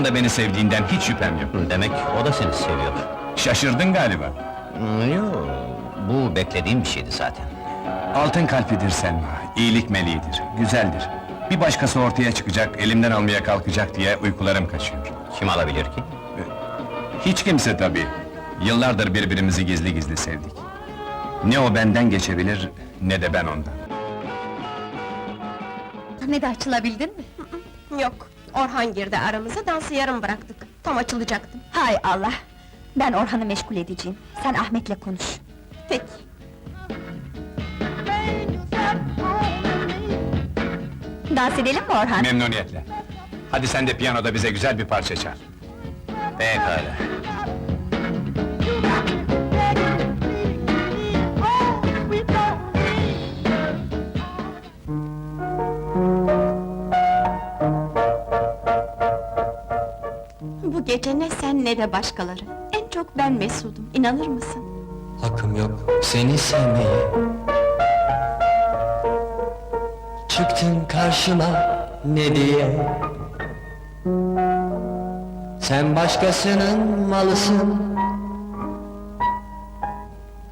Onun da beni sevdiğinden hiç şüphem yok. Demek o da seni seviyor. Şaşırdın galiba. Yok, bu beklediğim bir şeydi zaten. Altın kalplidir Selma, iyilik meleğidir, güzeldir. Bir başkası ortaya çıkacak, elimden almaya kalkacak diye uykularım kaçıyor. Kim alabilir ki? Hiç kimse tabii. Yıllardır birbirimizi gizli gizli sevdik. Ne o benden geçebilir, ne de ben ondan. Ne de açılabildin mi? Yok, Orhan girdi aramıza, dansı yarım bıraktık. Tam açılacaktım. Hay Allah! Ben Orhan'ı meşgul edeceğim. Sen Ahmet'le konuş. Peki. Dans edelim mi Orhan? Memnuniyetle. Hadi sen de piyanoda bize güzel bir parça çal. Pekala. Gece ne sen ne de başkaları. En çok ben mesudum, inanır mısın? Hakkım yok seni sevmeye Çıktın karşıma ne diye Sen başkasının malısın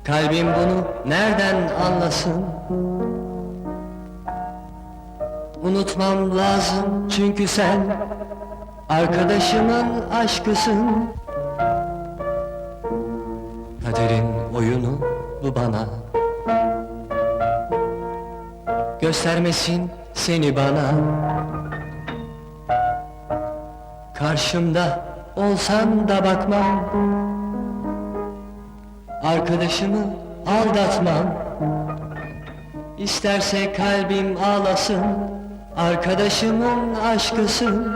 Kalbim bunu nereden anlasın Unutmam lazım çünkü sen Arkadaşımın aşkısın. Kaderin oyunu bu bana. Göstermesin seni bana. Karşımda olsan da bakmam. Arkadaşımı aldatmam. İsterse kalbim ağlasın. Arkadaşımın aşkısın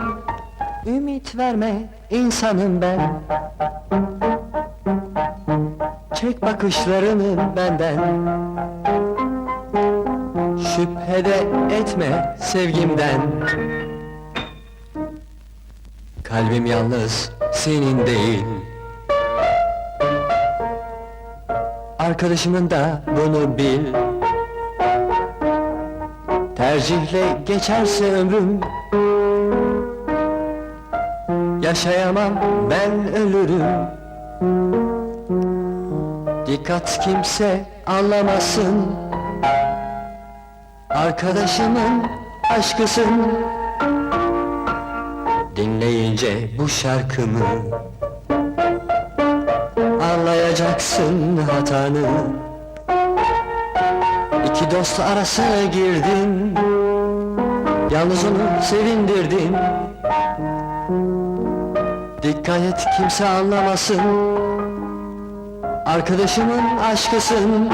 Ümit verme insanım ben. Çek bakışlarını benden. Şüphede etme sevgimden. Kalbim yalnız senin değil. Arkadaşımın da bunu bil. Tercihle geçerse ömrüm Yaşayamam ben ölürüm. Dikkat kimse anlamasın. Arkadaşımın aşkısın. Dinleyince bu şarkımı Anlayacaksın hatanı. İki dost arasına girdin Yalnız onu sevindirdin Dikkat kimse anlamasın. Arkadaşımın aşkısın